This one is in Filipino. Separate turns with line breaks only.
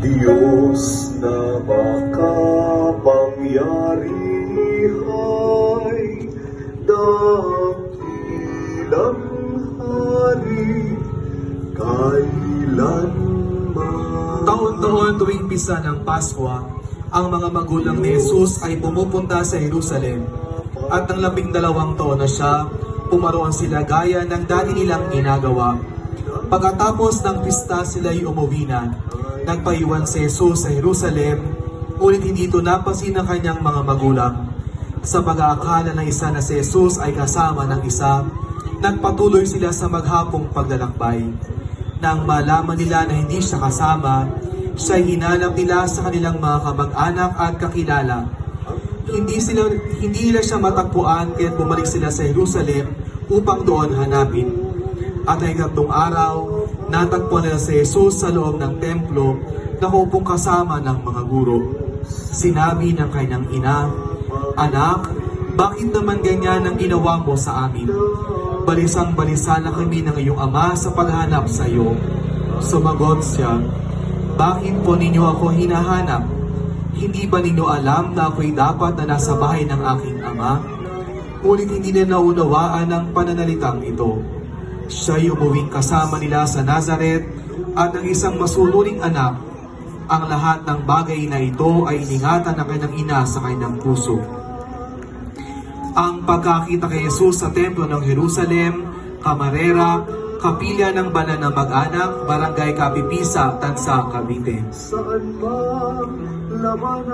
Diyos na makapangyarihay, dakilang hari, kailanman.
Taon-taon tuwing pisa ng Pasko, ang mga magulang ni Jesus ay pumupunta sa Jerusalem at ng labing dalawang taon na siya, pumaroon sila gaya ng dati nilang ginagawa. Pagkatapos ng pista sila ay umuwi na. Nagpaiwan si Jesus sa Jerusalem, ngunit hindi ito napansin ng kanyang mga magulang. Sa pag-aakala na isa na si Jesus ay kasama ng isa, nagpatuloy sila sa maghapong paglalakbay. Nang malaman nila na hindi siya kasama, siya hinanap nila sa kanilang mga kamag-anak at kakilala. Hindi sila hindi nila siya matagpuan kaya bumalik sila sa Jerusalem upang doon hanapin. At ay ikatlong araw, natagpuan nila si Jesus sa loob ng templo na upong kasama ng mga guro. Sinabi ng kanyang ina, Anak, bakit naman ganyan ang ginawa mo sa amin? Balisang balisa na kami ng iyong ama sa paghanap sa iyo. Sumagot siya, Bakit po ninyo ako hinahanap? Hindi ba ninyo alam na ako'y dapat na nasa bahay ng aking ama? Ngunit hindi na naunawaan ang pananalitang ito. Siya'y umuwing kasama nila sa Nazareth at ang isang masunuring anak. Ang lahat ng bagay na ito ay iningatan ng kanyang ina sa kanyang puso. Ang pagkakita kay Jesus sa templo ng Jerusalem, Camarera, Kapilya ng Banal na Mag-anak, Barangay Kapipisa, Tansa, Cavite.
Saan man laman